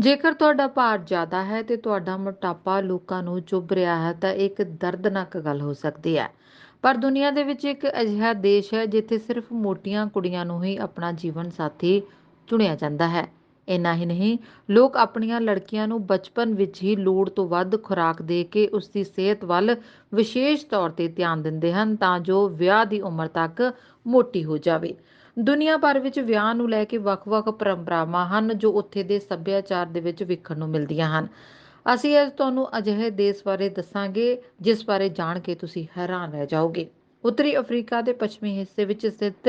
ਜੇਕਰ ਤੁਹਾਡਾ ਭਾਰ ਜ਼ਿਆਦਾ ਹੈ ਤੇ ਤੁਹਾਡਾ ਮੋਟਾਪਾ ਲੋਕਾਂ ਨੂੰ ਚੁੱਭ ਰਿਹਾ ਹੈ, ਤਾਂ ਇੱਕ ਦਰਦਨਾਕ ਗੱਲ ਹੋ ਸਕਦੀ ਹੈ। ਪਰ ਦੁਨੀਆ ਦੇ ਵਿੱਚ ਇੱਕ ਅਜਿਹਾ ਦੇਸ਼ ਹੈ, ਜਿੱਥੇ ਸਿਰਫ ਮੋਟੀਆਂ ਕੁੜੀਆਂ ਨੂੰ ਹੀ ਆਪਣਾ ਜੀਵਨ ਸਾਥੀ ਚੁਣਿਆ ਜਾਂਦਾ ਹੈ। ਇੰਨਾ ਹੀ ਨਹੀਂ, ਲੋਕ ਆਪਣੀਆਂ ਲੜਕੀਆਂ ਨੂੰ ਬਚਪਨ ਵਿੱਚ ਹੀ ਲੋੜ ਤੋਂ ਵੱਧ ਖੁਰਾਕ ਦੇ ਕੇ ਉਸ ਦੀ ਸਿਹਤ ਵੱਲ ਵਿਸ਼ੇਸ਼ ਤੌਰ ਤੇ ਧਿਆਨ ਦਿੰਦੇ ਹਨ, ਤਾਂ ਜੋ ਵਿਆਹ ਦੀ ਉਮਰ ਤੱਕ ਮੋਟੀ ਹੋ ਜਾਵੇ। ਦੁਨੀਆ ਭਰ ਵਿੱਚ ਵਿਆਹ ਨੂੰ ਲੈ ਕੇ ਵੱਖ-ਵੱਖ ਪਰੰਪਰਾਵਾਂ ਹਨ, ਜੋ ਉੱਥੇ ਦੇ ਸੱਭਿਆਚਾਰ ਦੇ ਵਿੱਚ ਵੇਖਣ ਨੂੰ ਮਿਲਦੀਆਂ ਹਨ। ਅਸੀਂ ਅੱਜ ਤੁਹਾਨੂੰ ਅਜਿਹੇ ਦੇਸ਼ ਬਾਰੇ ਦੱਸਾਂਗੇ, ਜਿਸ ਬਾਰੇ ਜਾਣ ਕੇ ਤੁਸੀਂ ਹੈਰਾਨ ਰਹਿ ਜਾਓਗੇ। ਉੱਤਰੀ ਅਫਰੀਕਾ ਦੇ ਪੱਛਮੀ ਹਿੱਸੇ ਵਿੱਚ ਸਥਿਤ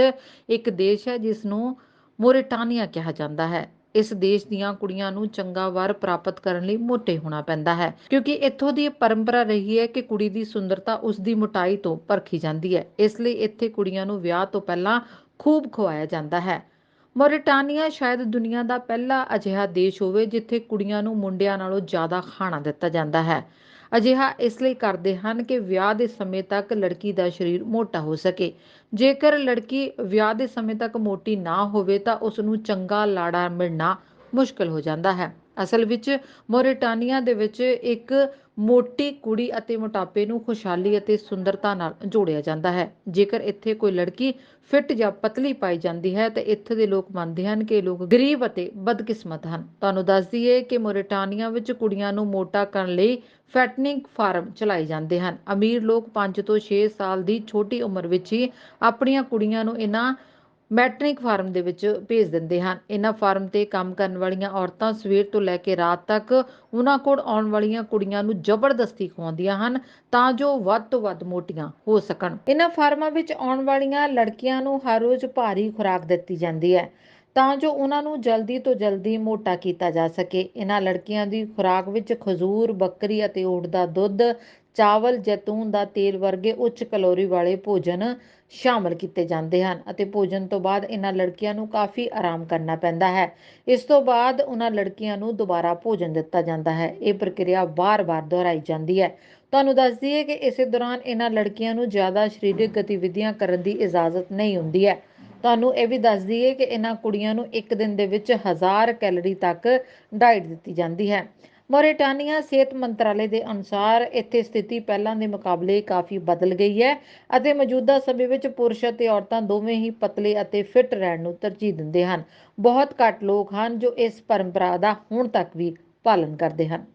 ਇੱਕ ਦੇਸ਼ ਹੈ, ਜਿਸ ਨੂੰ ਮੋਰਿਟਾਨੀਆ ਕਿਹਾ ਜਾਂਦਾ ਹੈ। ਇਸ ਦੇਸ਼ ਦੀਆਂ ਕੁੜੀਆਂ ਨੂੰ ਚੰਗਾ ਵਰ ਪ੍ਰਾਪਤ ਕਰਨ ਲਈ ਮੋਟੇ ਹੋਣਾ ਪੈਂਦਾ ਹੈ, ਕਿਉਂਕਿ ਇੱਥੋਂ ਦੀ ਪਰੰਪਰਾ ਰਹੀ ਹੈ ਕਿ ਕੁੜੀ ਦੀ ਸੁੰਦਰਤਾ ਉਸ ਦੀ ਮੋਟਾਈ ਤੋਂ ਪਰਖੀ ਜਾਂਦੀ ਹੈ। ਇਸ ਲਈ ਇੱਥੇ ਕੁੜੀਆਂ ਨੂੰ ਵਿਆਹ ਤੋਂ ਪਹਿਲਾਂ ਖੂਬ ਖਵਾਇਆ ਜਾਂਦਾ ਹੈ। ਮੋਰਿਟਾਨੀਆ ਸ਼ਾਇਦ ਦੁਨੀਆ ਦਾ ਪਹਿਲਾ ਅਜਿਹਾ ਦੇਸ਼ ਹੋਵੇ ਜਿੱਥੇ ਕੁੜੀਆਂ ਨੂੰ ਮੁੰਡਿਆਂ ਨਾਲੋਂ ਜ਼ਿਆਦਾ ਖਾਣਾ ਦਿੱਤਾ ਜਾਂਦਾ ਹੈ। ਅਜਿਹਾ ਇਸ ਲਈ ਕਰਦੇ ਹਨ ਕਿ ਵਿਆਹ ਦੇ ਸਮੇਂ ਤੱਕ ਲੜਕੀ ਦਾ ਸਰੀਰ ਮੋਟਾ ਹੋ ਸਕੇ। ਜੇਕਰ ਲੜਕੀ ਵਿਆਹ ਦੇ ਸਮੇਂ ਤੱਕ ਮੋਟੀ ਨਾ ਹੋਵੇ ਤਾਂ ਉਸ ਨੂੰ ਚੰਗਾ ਲਾੜਾ ਮਿਲਣਾ ਮੁਸ਼ਕਲ ਹੋ ਜਾਂਦਾ ਹੈ। ਅਸਲ ਵਿੱਚ ਮੋਰਿਟਾਨੀਆ ਦੇ ਵਿੱਚ ਇੱਕ ਮੋਟੀ ਕੁੜੀ ਅਤੇ ਮੋਟਾਪੇ ਨੂੰ ਖੁਸ਼ਹਾਲੀ ਅਤੇ ਸੁੰਦਰਤਾ ਨਾਲ ਜੋੜਿਆ ਜਾਂਦਾ ਹੈ। ਜੇਕਰ ਇੱਥੇ ਕੋਈ ਲੜਕੀ ਫਿੱਟ ਜਾਂ ਪਤਲੀ ਪਾਈ ਜਾਂਦੀ ਹੈ, ਤਾਂ ਇੱਥੇ ਦੇ ਲੋਕ ਮੰਨਦੇ ਹਨ ਕਿ ਲੋਕ ਗਰੀਬ ਅਤੇ ਬਦਕਿਸਮਤ ਹਨ। ਤੁਹਾਨੂੰ ਦੱਸ ਦਈਏ ਕਿ ਮੋਰਿਟਾਨੀਆ ਵਿੱਚ ਕੁੜੀਆਂ ਨੂੰ ਮੋਟਾ ਕਰਨ ਲਈ ਫੈਟਨਿੰਗ ਫਾਰਮ ਚਲਾਏ ਜਾਂਦੇ ਹਨ। ਅਮੀਰ ਲੋਕ 5 ਤੋਂ 6 ਸਾਲ ਦੀ ਛੋਟੀ ਉਮਰ ਵਿੱਚ ਹੀ ਆਪਣੀਆਂ ਕੁੜੀਆਂ ਨੂੰ ਇਹਨਾਂ ਮੈਟ੍ਰਿਕ ਫਾਰਮ ਦੇ ਵਿੱਚ ਭੇਜ ਦਿੰਦੇ ਹਨ। ਇਹਨਾਂ ਫਾਰਮ ਤੇ ਕੰਮ ਕਰਨ ਵਾਲੀਆਂ ਔਰਤਾਂ ਸਵੇਰ ਤੋਂ ਲੈ ਕੇ ਰਾਤ ਤੱਕ ਉਹਨਾਂ ਕੋਲ ਆਉਣ ਵਾਲੀਆਂ ਕੁੜੀਆਂ ਨੂੰ ਜ਼ਬਰਦਸਤੀ ਖਵਾਉਂਦੀਆਂ ਹਨ ਤਾਂ ਜੋ ਵੱਧ ਤੋਂ ਵੱਧ ਮੋਟੀਆਂ ਹੋ ਸਕਣ। ਇਹਨਾਂ ਫਾਰਮਾਂ ਵਿੱਚ ਆਉਣ ਵਾਲੀਆਂ ਲੜਕੀਆਂ ਨੂੰ ਹਰ ਰੋਜ਼ ਭਾਰੀ ਖੁਰਾਕ ਦਿੱਤੀ ਜਾਂਦੀ ਹੈ ਤਾਂ ਜੋ ਉਹਨਾਂ ਨੂੰ ਜਲਦੀ ਤੋਂ ਜਲਦੀ ਮੋਟਾ ਕੀਤਾ ਜਾ ਸਕੇ। ਇਹਨਾਂ ਲੜਕੀਆਂ ਦੀ ਖੁਰਾਕ ਵਿੱਚ ਖਜੂਰ, ਬੱਕਰੀ ਅਤੇ ਊਠ ਦਾ ਦੁੱਧ ਚਾਵਲ, ਜੈਤੂਨ ਦਾ ਤੇਲ ਵਰਗੇ ਉੱਚ ਕੈਲੋਰੀ ਵਾਲੇ ਭੋਜਨ ਸ਼ਾਮਲ ਕੀਤੇ ਜਾਂਦੇ ਹਨ ਅਤੇ ਭੋਜਨ ਤੋਂ ਬਾਅਦ ਇਹਨਾਂ ਲੜਕੀਆਂ ਨੂੰ ਕਾਫੀ ਆਰਾਮ ਕਰਨਾ ਪੈਂਦਾ ਹੈ। ਇਸ ਤੋਂ ਬਾਅਦ ਉਹਨਾਂ ਲੜਕੀਆਂ ਨੂੰ ਦੁਬਾਰਾ ਭੋਜਨ ਦਿੱਤਾ ਜਾਂਦਾ ਹੈ। ਇਹ ਪ੍ਰਕਿਰਿਆ ਵਾਰ-ਵਾਰ ਦੁਹਰਾਈ ਜਾਂਦੀ ਹੈ। ਤੁਹਾਨੂੰ ਦੱਸ ਦਈਏ ਕਿ ਇਸੇ ਦੌਰਾਨ ਇਹਨਾਂ ਲੜਕੀਆਂ ਨੂੰ ਜ਼ਿਆਦਾ ਸਰੀਰਕ ਗਤੀਵਿਧੀਆਂ ਕਰਨ ਦੀ ਇਜਾਜ਼ਤ ਨਹੀਂ ਹੁੰਦੀ ਹੈ। ਤੁਹਾਨੂੰ ਇਹ ਵੀ ਦੱਸ ਦਈਏ ਕਿ ਇਹਨਾਂ ਕੁੜੀਆਂ ਨੂੰ ਇੱਕ ਦਿਨ ਦੇ ਵਿੱਚ 1000 ਕੈਲੋਰੀ ਤੱਕ ਡਾਈਟ ਦਿੱਤੀ ਜਾਂਦੀ ਹੈ। ਮੋਰਿਟਾਨੀਆ ਸਿਹਤ ਮੰਤਰਾਲੇ ਦੇ ਅਨੁਸਾਰ ਇੱਥੇ ਸਥਿਤੀ ਪਹਿਲਾਂ ਦੇ ਮੁਕਾਬਲੇ ਕਾਫੀ ਬਦਲ ਗਈ ਹੈ ਅਤੇ ਮੌਜੂਦਾ ਸਮੇਂ ਵਿੱਚ ਪੁਰਸ਼ ਅਤੇ ਔਰਤਾਂ ਦੋਵੇਂ ਹੀ ਪਤਲੇ ਅਤੇ ਫਿੱਟ ਰਹਿਣ ਨੂੰ ਤਰਜੀਹ ਦਿੰਦੇ ਹਨ। ਬਹੁਤ ਘੱਟ ਲੋਕ ਹਨ ਜੋ ਇਸ ਪਰੰਪਰਾ ਦਾ ਹੁਣ ਤੱਕ ਵੀ ਪਾਲਣ ਕਰਦੇ ਹਨ।